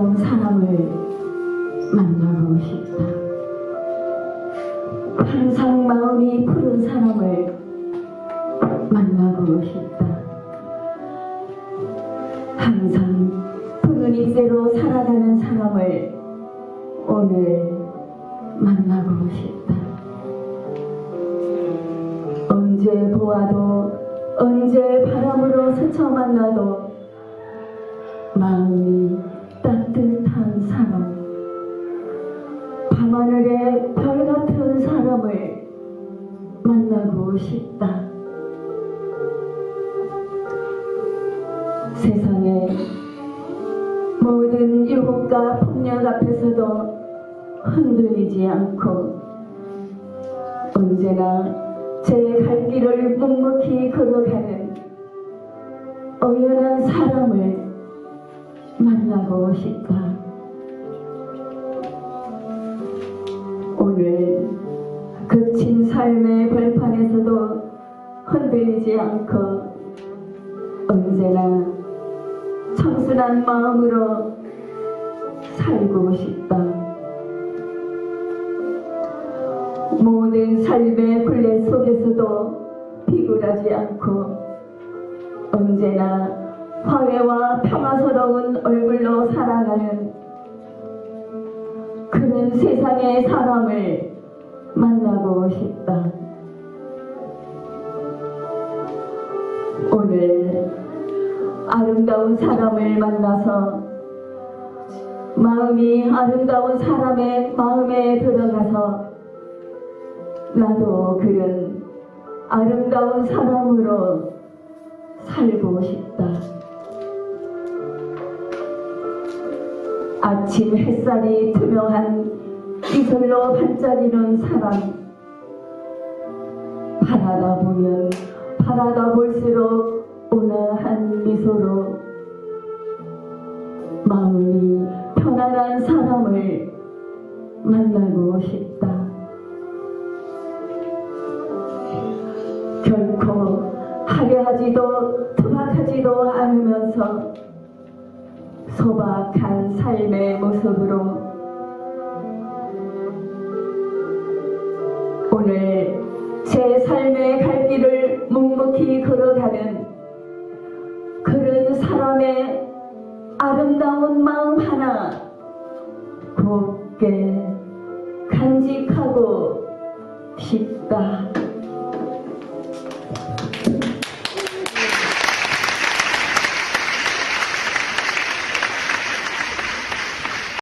사람을 만나고 싶다. 항상 마음이 푸른 사람을 만나고 싶다. 항상 푸른 잎새로 살아가는 사람을 오늘 만나고 싶다. 언제 보아도 언제 바람으로 스쳐 만나도 마음이 사람을 만나고 싶다. 세상의 모든 유혹과 폭력 앞에서도 흔들리지 않고 언제나 제 갈 길을 묵묵히 걸어가는 어연한 사람을 만나고 싶다. 삶의 벌판에서도 흔들리지 않고 언제나 청순한 마음으로 살고 싶다. 모든 삶의 굴레 속에서도 비굴하지 않고 언제나 화해와 평화스러운 얼굴로 살아가는 그런 세상의 사람을 만나고 싶다. 오늘 아름다운 사람을 만나서 마음이 아름다운 사람의 마음에 들어가서 나도 그런 아름다운 사람으로 살고 싶다. 아침 햇살이 투명한 이슬로 반짝이는 사람 바라다 보면 바라다 볼수록 온화한 미소로 마음이 편안한 사람을 만나고 싶다. 결코 화려하지도 투박하지도 않으면서 소박한 삶의 모습으로 오늘 제 삶의 갈 길을 묵묵히 걸어가는 그런 사람의 아름다운 마음 하나 곱게 간직하고 싶다.